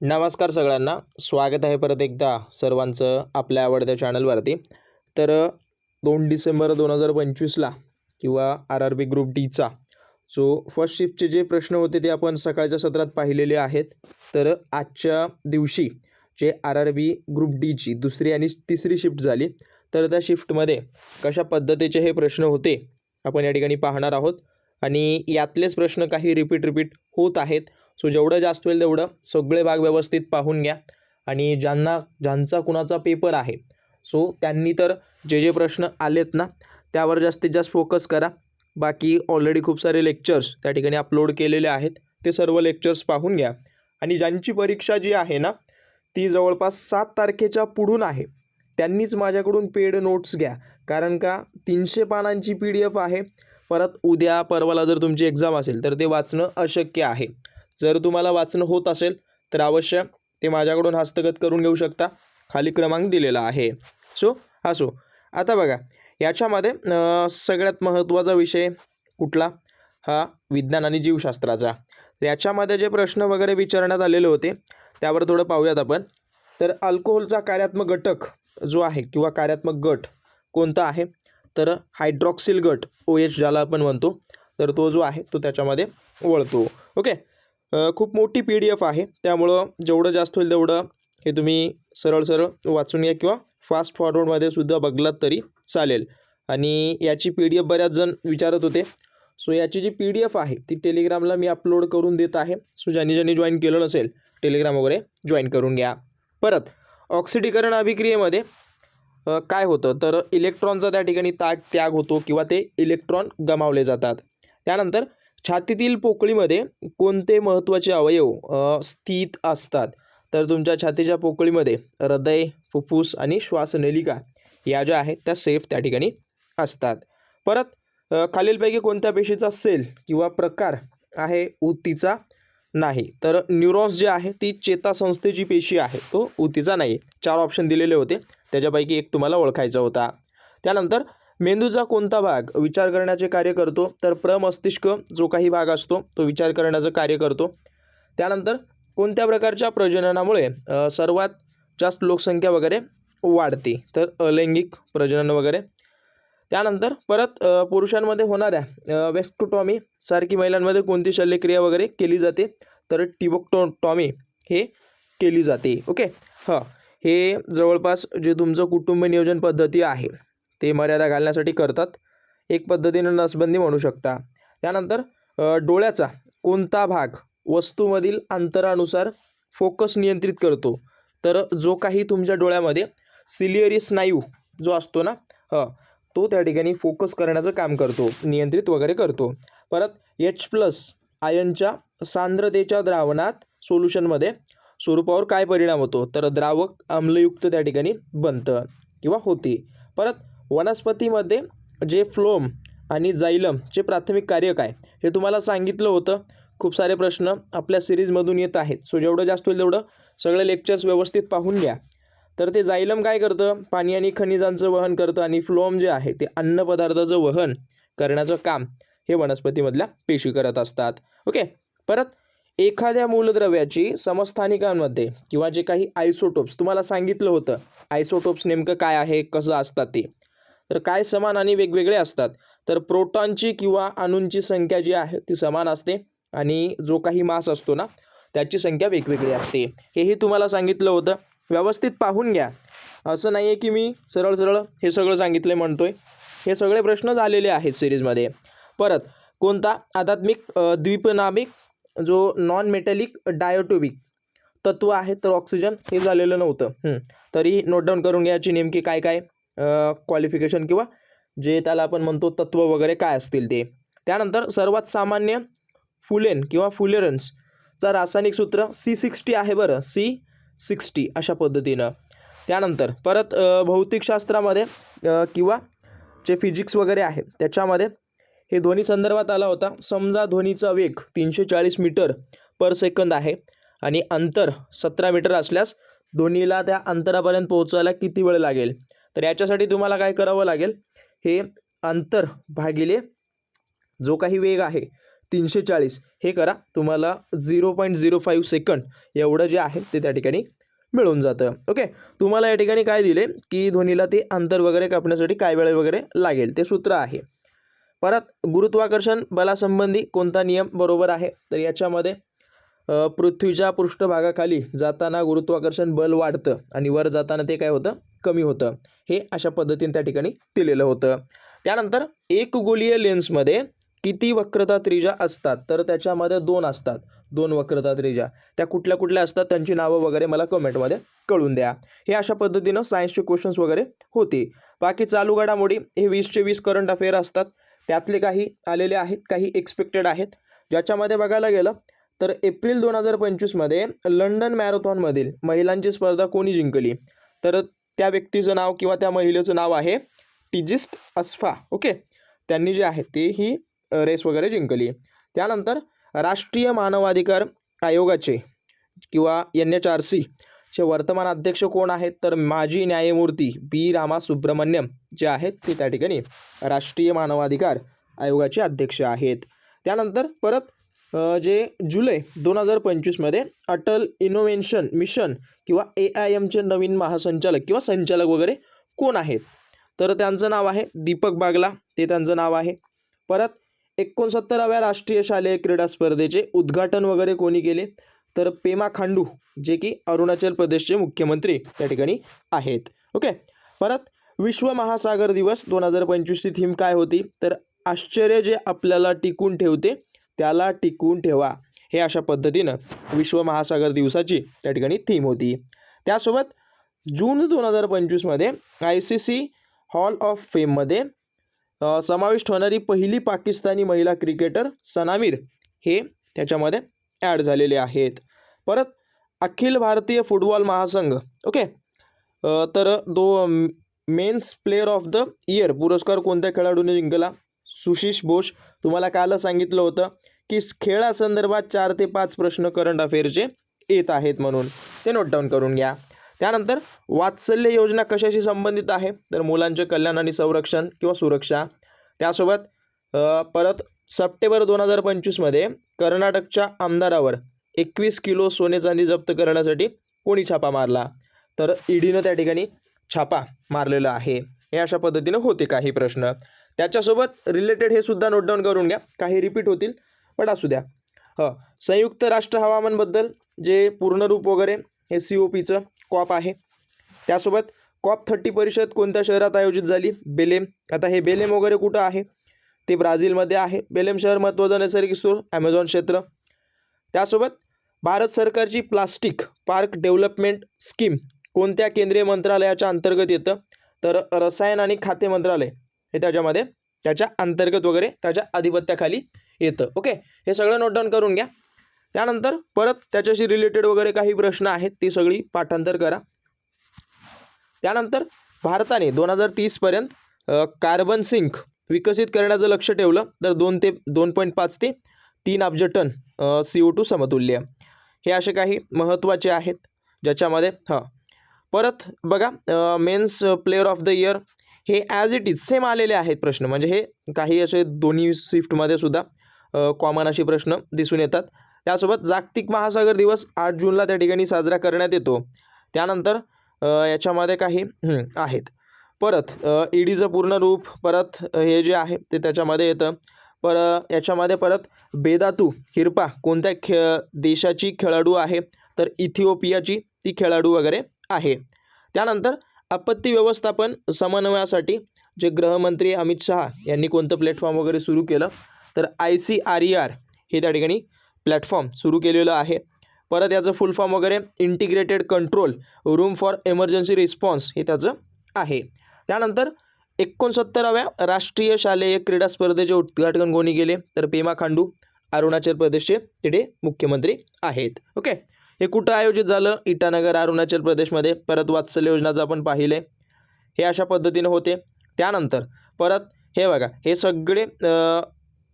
नमस्कार सगळ्यांना. स्वागत आहे परत एकदा सर्वांचं आपल्या आवडत्या चॅनलवरती. तर दोन डिसेंबर दोन हजार पंचवीसला किंवा आर आर बी ग्रुप डीचा जो फर्स्ट शिफ्टचे जे प्रश्न होते ते आपण सकाळच्या सत्रात पाहिलेले आहेत. तर आजच्या दिवशी जे आर आर बी ग्रुप डीची दुसरी आणि तिसरी शिफ्ट झाली तर त्या शिफ्टमध्ये कशा पद्धतीचे हे प्रश्न होते आपण या ठिकाणी पाहणार आहोत. आणि यातलेच प्रश्न काही रिपीट रिपीट होत आहेत. सो जेवढं जास्त होईल तेवढं सगळे भाग व्यवस्थित पाहून घ्या. आणि ज्यांना ज्यांचा कुणाचा पेपर आहे सो त्यांनी तर जे जे प्रश्न आलेत ना त्यावर जास्तीत जास्त फोकस करा. बाकी ऑलरेडी खूप सारे लेक्चर्स त्या ठिकाणी अपलोड केलेले आहेत ते सर्व लेक्चर्स पाहून घ्या. आणि ज्यांची परीक्षा जी आहे ना ती जवळपास सात तारखेच्या पुढून आहे. त्यांनीच माझ्याकडून पेड नोट्स घ्या. कारण का तीनशे पानांची पी डी एफ आहे. परत उद्या परवाला जर तुमची एक्झाम असेल तर ते वाचणं अशक्य आहे. जर तुम्हाला वाचणं होत असेल तर अवश्य ते माझ्याकडून हस्तगत करून घेऊ शकता. खाली क्रमांक दिलेला आहे. सो असो आता बघा याच्यामध्ये सगळ्यात महत्त्वाचा विषय कुठला? हा विज्ञान आणि जीवशास्त्राचा. याच्यामध्ये जे प्रश्न वगैरे विचारण्यात आलेले होते त्यावर थोडं पाहूयात आपण. तर अल्कोहोलचा कार्यात्मक घटक जो आहे किंवा कार्यात्मक गट कोणता आहे? तर हायड्रॉक्सिल गट ओ एच ज्याला आपण म्हणतो तर तो जो आहे तो त्याच्यामध्ये वळतो. ओके? खूप मोठी पी डी एफ आहे. त्यामुळं जेवढं जास्त होईल तेवढं हे तुम्ही सरळ सरळ वाचून घ्या किंवा फास्ट फॉरवर्डमध्ये सुद्धा बघलात तरी चालेल. आणि याची पी डी एफ बऱ्याच जण विचारत होते. सो याची जी पी डी एफ आहे ती टेलिग्रामला मी अपलोड करून देत आहे. सो ज्यांनी ज्यांनी जॉईन केलं नसेल टेलिग्राम वगैरे जॉईन करून घ्या. परत ऑक्सिडीकरण अभिक्रियेमध्ये काय होतं? तर इलेक्ट्रॉनचा त्या ठिकाणी ताग त्याग होतो किंवा ते इलेक्ट्रॉन गमावले जातात. त्यानंतर छातीतील पोकळीमध्ये कोणते महत्त्वाचे अवयव स्थित असतात? तर तुमच्या छातीच्या पोकळीमध्ये हृदय फुफ्फुस आणि श्वासनलिका या ज्या आहेत त्या सेफ त्या ठिकाणी असतात. परत खालीलपैकी कोणत्या पेशीचा सेल किंवा प्रकार आहे ऊतीचा? नाही. तर न्यूरॉन्स जे आहे ती चेतासंस्थेची पेशी आहे तो ऊतीचा नाही. चार ऑप्शन दिलेले होते. त्याच्यापैकी एक तुम्हाला ओळखायचा होता. त्यानंतर मेंदूचा कोणता भाग विचार करण्याचे कार्य करतो तर प्रमस्तिष्क जो काही भाग असतो तो विचार करण्याचं कार्य करतो. त्यानंतर कोणत्या प्रकारच्या प्रजननामुळे सर्वात जास्त लोकसंख्या वगैरे वाढते? तर अलैंगिक प्रजनन वगैरे. त्यानंतर परत पुरुषांमध्ये होणाऱ्या वेस्कोटॉमी सारखी महिलांमध्ये कोणती शल्यक्रिया वगैरे केली जाते? तर टिबोक्टोटॉमी हे केली जाते. ओके? हां. हे जवळपास जे तुमचं कुटुंब नियोजन पद्धती आहे. ते मर्यादा घालण्यासाठी करतात. एक पद्धतीनं नसबंदी म्हणू शकता. त्यानंतर डोळ्याचा कोणता भाग वस्तूमधील अंतरानुसार फोकस नियंत्रित करतो? तर जो काही तुमच्या डोळ्यामध्ये सिलियरी स्नायू जो असतो ना ह तो त्या ठिकाणी फोकस करण्याचं काम करतो नियंत्रित वगैरे करतो. परत एच प्लस आयनच्या सांद्रतेच्या द्रावणात सोल्युशनमध्ये स्वरूपावर काय परिणाम होतो? तर द्रावक आम्लयुक्त त्या ठिकाणी बनतं किंवा होते. परत वनस्पतीमध्ये जे फ्लोम आणि जाईलमचे प्राथमिक कार्य काय? हे तुम्हाला सांगितलं होतं. खूप सारे प्रश्न आपल्या सिरीजमधून येत आहेत. सो जेवढं जास्त होईल तेवढं सगळे लेक्चर्स व्यवस्थित पाहून घ्या. तर ते जाईलम काय करतं? पाणी आणि खनिजांचं वहन करतं आणि फ्लोम जे आहे ते अन्नपदार्थाचं वहन करण्याचं काम हे वनस्पतीमधल्या पेशी करत असतात. ओके? परत एखाद्या मूलद्रव्याची समस्थानिकांमध्ये किंवा जे काही आयसोटोप्स तुम्हाला सांगितलं होतं. आयसोटोप्स नेमकं काय आहे? कसं असतात ते? तर काय समान आणि वेगवेगळे असतात. तर प्रोटॉनची किंवा अणूंची संख्या जी आहे ती समान असते आणि जो काही मास असतो ना त्याची संख्या वेगवेगळी असते. हेही तुम्हाला सांगितलं होतं. व्यवस्थित पाहून घ्या. असं नाही आहे की मी सरळ सरळ हे सगळं सांगितलं आहे हे सगळे प्रश्न झालेले आहेत सिरीजमध्ये. परत कोणता आध्यात्मिक द्वीपनामिक जो नॉन मेटॅलिक डायोटोबिक तत्व आहे तर ऑक्सिजन हे झालेलं नव्हतं. तरी नोट डाऊन करून घ्यायची नेमकी काय काय क्वालिफिकेशन किंवा जे त्याला आपण म्हणतो तत्व वगैरे काय असतील ते. त्यानंतर सर्वात सामान्य फुलेन किंवा फुलेरन्सचा रासायनिक सूत्र सी सिक्स्टी आहे बरं. सी सिक्स्टी अशा पद्धतीनं. त्यानंतर परत भौतिकशास्त्रामध्ये किंवा जे फिजिक्स वगैरे आहे त्याच्यामध्ये हे ध्वनी संदर्भात आला होता. समजा ध्वनीचा वेग तीनशे चाळीस मीटर पर सेकंद आहे आणि अंतर सतरा मीटर असल्यास ध्वनीला त्या अंतरापर्यंत पोहोचायला किती वेळ लागेल? तर याच्यासाठी तुम्हाला काय करावं लागेल? हे अंतर भागिले जो काही वेग आहे तीनशे चाळीस हे करा. तुम्हाला zero point zero five second एवढं जे आहे ते त्या ठिकाणी मिळून जातं. ओके तुम्हाला या ठिकाणी काय दिले? की ध्वनीला ते अंतर वगैरे कापण्यासाठी काय वेळ वगैरे लागेल? ते सूत्र आहे. परत गुरुत्वाकर्षण बलासंबंधी कोणता नियम बरोबर आहे? तर याच्यामध्ये पृथ्वीच्या पृष्ठभागाखाली जाताना गुरुत्वाकर्षण बल वाढतं आणि वर जाताना ते काय होतं? कमी होतं. हे अशा पद्धतीने त्या ठिकाणी दिलेलं होतं. त्यानंतर एक गोलीय लेन्समध्ये किती वक्रता त्रिजा असतात? तर त्याच्यामध्ये दोन असतात. दोन वक्रता त्रिजा. त्या कुठल्या कुठल्या असतात? त्यांची नावं वगैरे मला कमेंटमध्ये कळून द्या. हे अशा पद्धतीनं सायन्सचे क्वेश्चन्स वगैरे होते. बाकी चालू घडामोडी हे वीसचे वीस करंट अफेअर असतात. त्यातले काही आलेले आहेत काही एक्सपेक्टेड आहेत. ज्याच्यामध्ये बघायला गेलं तर एप्रिल दोन हजार पंचवीसमध्ये लंडन मॅरेथॉनमधील महिलांची स्पर्धा कोणी जिंकली? तर त्या व्यक्तीचं नाव किंवा त्या महिलेचं नाव आहे टिजिस्ट अस्फा ओके? त्यांनी जे आहे ते ही रेस वगैरे जिंकली. त्यानंतर राष्ट्रीय मानवाधिकार आयोगाचे किंवा एन एच आर सी चे वर्तमान अध्यक्ष कोण आहेत? तर माजी न्यायमूर्ती बी रामा सुब्रमण्यम जे आहेत ते त्या ठिकाणी राष्ट्रीय मानवाधिकार आयोगाचे अध्यक्ष आहेत. त्यानंतर परत जे जुलै दोन हजार पंचवीसमध्ये अटल इनोव्हेन्शन मिशन किंवा ए आय एमचे नवीन महासंचालक किंवा संचालक वगैरे कोण आहेत? तर त्यांचं नाव आहे दीपक बागला. ते त्यांचं नाव आहे. परत एकोणसत्तराव्या राष्ट्रीय शालेय क्रीडा स्पर्धेचे उद्घाटन वगैरे कोणी केले? तर पेमा खांडू जे की अरुणाचल प्रदेशचे मुख्यमंत्री त्या ठिकाणी आहेत. ओके? परत विश्व महासागर दिवस दोन हजार पंचवीसची थीम काय होती? तर आश्चर्य जे आपल्याला टिकून ठेवते त्याला टिकवून ठेवा. हे अशा पद्धतीनं विश्व महासागर दिवसाची त्या ठिकाणी थीम होती. त्यासोबत जून दोन हजार पंचवीसमध्ये I C C hall of फेममध्ये समाविष्ट होणारी पहिली पाकिस्तानी महिला क्रिकेटर सनामीर हे त्याच्यामध्ये ॲड झालेले आहेत. परत अखिल भारतीय फुटबॉल महासंघ ओके तर दो men's player of the year पुरस्कार कोणत्या खेळाडूने जिंकला? सुशीष बोस तुम्हाला काल सांगितलं होतं की खेळासंदर्भात चार ते पाच प्रश्न करंट अफेअरचे येत आहेत म्हणून. ते नोट डाऊन करून घ्या. त्यानंतर वात्सल्य योजना कशाशी संबंधित आहे? तर मुलांचे कल्याण आणि संरक्षण किंवा सुरक्षा. त्यासोबत परत सप्टेंबर दोन हजार पंचवीसमध्ये कर्नाटकच्या आमदारावर एकवीस किलो सोने चांदी जप्त करण्यासाठी कोणी छापा मारला? तर ईडीनं त्या ठिकाणी छापा मारलेला आहे. हे अशा पद्धतीनं होते काही प्रश्न. त्याच्यासोबत रिलेटेड हे सुद्धा नोट डाऊन करून घ्या. काही रिपीट होतील पण असू द्या. ह संयुक्त राष्ट्र हवामानबद्दल जे पूर्णरूप वगैरे हे सी ओ पीचं कॉप आहे. त्यासोबत कॉप थर्टी परिषद कोणत्या शहरात आयोजित झाली? बेलेम. आता हे बेलेम वगैरे कुठं आहे? ते ब्राझीलमध्ये आहे. बेलेम शहर महत्त्वाचं नैसर्गिक स्रोत ॲमेझॉन क्षेत्र. त्यासोबत भारत सरकारची प्लास्टिक पार्क डेव्हलपमेंट स्कीम कोणत्या केंद्रीय मंत्रालयाच्या अंतर्गत येतं? तर रसायन आणि खाते मंत्रालय. हे त्याच्यामध्ये त्याच्या अंतर्गत वगैरे त्याच्या आधिपत्याखाली येतं. ओके हे सगळं नोट डाऊन करून घ्या. त्यानंतर परत त्याच्याशी रिलेटेड वगैरे काही प्रश्न आहेत ती सगळी पाठांतर करा. त्यानंतर भारताने दोन हजार तीसपर्यंत कार्बन सिंक विकसित करण्याचं लक्ष ठेवलं. तर दोन ते दोन पॉईंट पाच ते तीन अब्ज टन सी ओ टू समतुल्य. हे असे काही महत्त्वाचे आहेत ज्याच्यामध्ये हां. परत बघा men's player of the year हे ॲज इट इज सेम आलेले आहेत प्रश्न. म्हणजे हे काही असे दोन्ही शिफ्टमध्ये सुद्धा कॉमन असे प्रश्न दिसून येतात. त्यासोबत जागतिक महासागर दिवस आठ जूनला त्या ठिकाणी साजरा करण्यात येतो. त्यानंतर याच्यामध्ये काही आहेत. परत ईडीचं पूर्ण रूप परत हे जे आहे ते त्याच्यामध्ये येतं. पर याच्यामध्ये परत बेदातू हिरपा कोणत्या खे देशाची खेळाडू आहे? तर इथिओपियाची ती खेळाडू वगैरे आहे. त्यानंतर आपत्ती व्यवस्थापन समन्वयासाठी जे गृहमंत्री अमित शहा यांनी कोणतं प्लॅटफॉर्म वगैरे सुरू केलं तर I C R E R हे त्या ठिकाणी प्लॅटफॉर्म सुरू केलेलं आहे. परत याचं फुल फॉर्म वगैरे integrated control room for emergency response हे त्याचं आहे. त्यानंतर एकोणसत्तराव्या राष्ट्रीय शालेय क्रीडा स्पर्धेचे उद्घाटन कोणी केले तर पेमा खांडू अरुणाचल प्रदेशचे तिथे मुख्यमंत्री आहेत. ओके हे कुठं आयोजित झालं? इटानगर अरुणाचल प्रदेशमध्ये परत वात्सल्य योजनाचं आपण पाहिले हे अशा पद्धतीनं होते. त्यानंतर परत हे बघा हे सगळे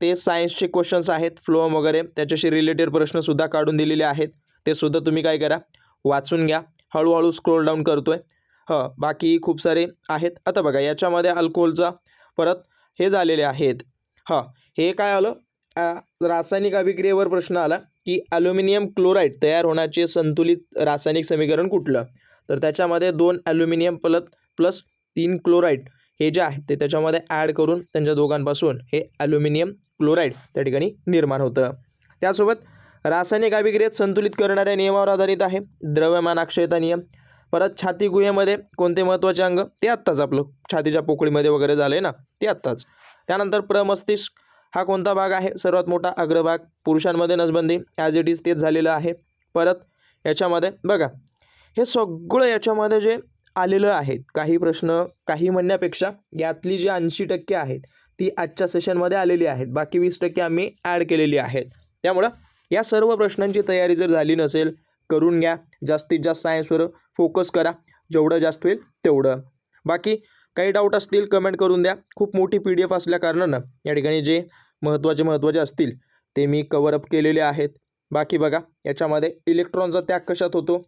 ते सायन्सचे क्वेश्चन्स आहेत फ्लोम वगैरे त्याच्याशी रिलेटेड प्रश्नसुद्धा काढून दिलेले आहेत. ते सुद्धा तुम्ही काय करा वाचून घ्या. हळूहळू स्क्रोल डाऊन करतो आहे हं बाकी खूप सारे आहेत. आता बघा याच्यामध्ये अल्कोहोलचा परत हे झालेले आहेत. हं हे काय आलं? रासायनिक अभिक्रियेवर प्रश्न आला. की ॲल्युमिनियम क्लोराईड तयार होण्याचे संतुलित रासायनिक समीकरण कुठलं? तर त्याच्यामध्ये दोन ॲल्युमिनियम प्लस प्लस तीन क्लोराईड हे जे आहे ते त्याच्यामध्ये ॲड करून त्यांच्या दोघांपासून हे ॲल्युमिनियम क्लोराईड त्या ठिकाणी निर्माण होतं. त्यासोबत रासायनिक अभिक्रियेत संतुलित करणाऱ्या नियमावर आधारित आहे द्रव्यमान अक्षयता नियम. परत छाती गुहेमध्ये कोणते महत्त्वाचे अंग? ते आत्ताच आपलं छातीच्या पोकळीमध्ये वगैरे झालं आहे ना ते आत्ताच. त्यानंतर प्रमस्तिष्क हा कोणता भाग आहे? सर्वात मोठा अग्रभाग पुरुषांमध्ये नसबंदी ॲज इट इज तेच झालेलं आहे. परत याच्यामध्ये बघा हे सगळं याच्यामध्ये जे आलेलं आहेत काही प्रश्न काही म्हणण्यापेक्षा यातली जी ऐंशी टक्के आहेत ती आजच्या सेशनमध्ये आलेली आहेत. बाकी वीस टक्के आम्ही ॲड केलेली आहेत. त्यामुळं या सर्व प्रश्नांची तयारी जर झाली नसेल करून घ्या. जास्तीत जास्त सायन्सवर फोकस करा. जेवढं जास्त होईल तेवढं. बाकी काही डाऊट असतील कमेंट करून द्या. खूप मोठी पी डी एफ असल्या कारणानं या ठिकाणी जे महत्त्वाचे महत्त्वाचे असतील ते मी कवरअप केलेले आहेत. बाकी बघा याच्यामध्ये इलेक्ट्रॉनचा त्याग कशात होतो?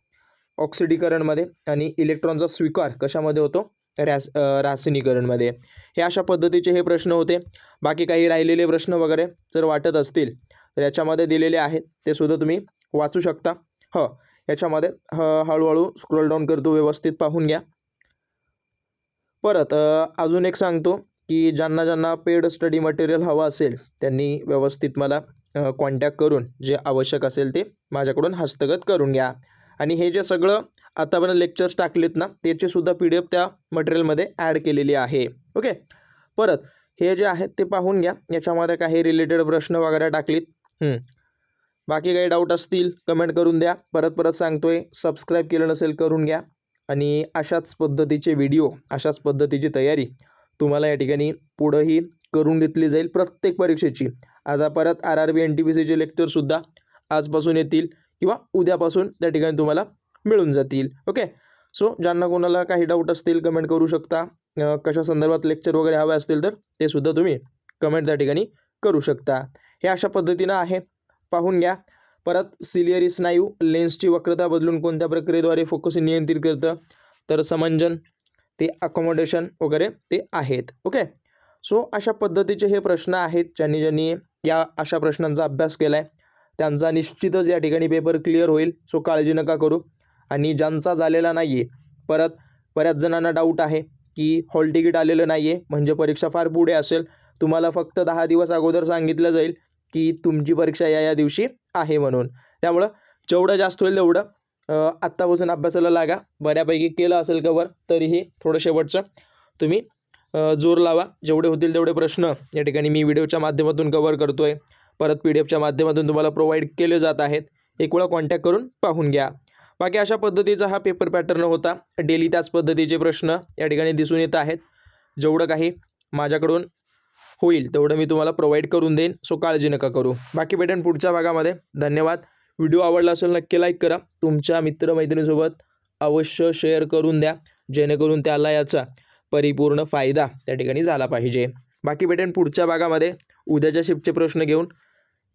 ऑक्सिडीकरणमध्ये आणि इलेक्ट्रॉनचा स्वीकार कशामध्ये होतो? रॅस रासिनीकरणमध्ये हे अशा पद्धतीचे हे प्रश्न होते. बाकी काही राहिलेले प्रश्न वगैरे जर वाटत असतील तर याच्यामध्ये दिलेले आहेत ते सुद्धा तुम्ही वाचू शकता. ह याच्यामध्ये ह हळूहळू स्क्रोल डाऊन करतो व्यवस्थित पाहून घ्या. परत अजून एक सांगतो. की ज्यांना ज्यांना पेड स्टडी मटेरियल हवं असेल त्यांनी व्यवस्थित मला कॉन्टॅक्ट करून जे आवश्यक असेल ते माझ्याकडून हस्तगत करून घ्या. आणि हे जे सगळं आतापर्यंत लेक्चर्स टाकलेत ना त्याची सुद्धा पी डी एफ त्या मटेरियलमध्ये ॲड केलेली आहे. ओके परत हे जे आहेत ते पाहून घ्या. याच्यामध्ये काही रिलेटेड प्रश्न वगैरे टाकलीत. बाकी काही डाऊट असतील कमेंट करून द्या. परत परत सांगतोय सबस्क्राईब केलं नसेल करून घ्या. आणि अशाच पद्धतीचे व्हिडिओ अशाच पद्धतीची तयारी. तुम्हाला या ठिकाणी पुढंही करून घेतली जाईल प्रत्येक परीक्षेची. आता परत R R B N T P सीचे लेक्चरसुद्धा आजपासून येतील किंवा उद्यापासून त्या ठिकाणी तुम्हाला मिळून जातील. ओके सो ज्यांना कोणाला काही डाऊट असतील कमेंट करू शकता. कशा संदर्भात लेक्चर वगैरे हवे असतील तर ते सुद्धा तुम्ही कमेंट त्या ठिकाणी करू शकता. हे अशा पद्धतीनं आहे. पाहून घ्या. परत सिलियरी स्नायू लेन्सची वक्रता बदलून कोणत्या प्रक्रियेद्वारे फोकस नियंत्रित करतं? तर समंजन ते अकोमोडेशन वगैरे ते आहेत. ओके सो अशा पद्धतीचे हे प्रश्न आहेत ज्यांनी ज्यांनी या अशा प्रश्नांचा अभ्यास केला आहे त्यांचा निश्चितच या ठिकाणी पेपर क्लिअर होईल. सो काळजी नका करू. आणि ज्यांचा झालेला नाही आहे परत बऱ्याच जणांना डाऊट आहे की हॉल तिकीट आलेलं नाही आहे म्हणजे परीक्षा फार पुढे असेल. तुम्हाला फक्त दहा दिवस अगोदर सांगितलं जाईल की तुमची परीक्षा या या दिवशी आहे म्हणून. त्यामुळं जेवढं जास्त होईल तेवढं आत्तापासून अभ्यासाला लागा. बऱ्यापैकी केलं असेल कवर तरीही थोडं शेवटचं तुम्ही जोर लावा. जेवढे होतील तेवढे प्रश्न या ठिकाणी मी व्हिडिओच्या माध्यमातून कवर करतो आहे परत पी डी एफच्या माध्यमातून तुम्हाला प्रोव्हाइड केले जात आहेत. एक वेळा कॉन्टॅक्ट करून पाहून घ्या. बाकी अशा पद्धतीचा हा पेपर पॅटर्न होता. डेली त्याच पद्धतीचे प्रश्न या ठिकाणी दिसून येत आहेत. जेवढं काही माझ्याकडून होईल तेवढं मी तुम्हाला प्रोव्हाइड करून देईन. सो काळजी नका करू. बाकी भेटेन पुढच्या भागामध्ये. धन्यवाद. व्हिडिओ आवडला असेल नक्की लाईक करा. तुमच्या मित्रमैत्रिणीसोबत अवश्य शेअर करून द्या जेणेकरून त्याला याचा परिपूर्ण फायदा त्या ठिकाणी झाला पाहिजे. बाकी भेटेन पुढच्या भागामध्ये. उद्याच्या शिफ्टचे प्रश्न घेऊन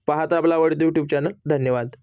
पाहता आपला आवडतो यूट्यूब चॅनल धन्यवाद.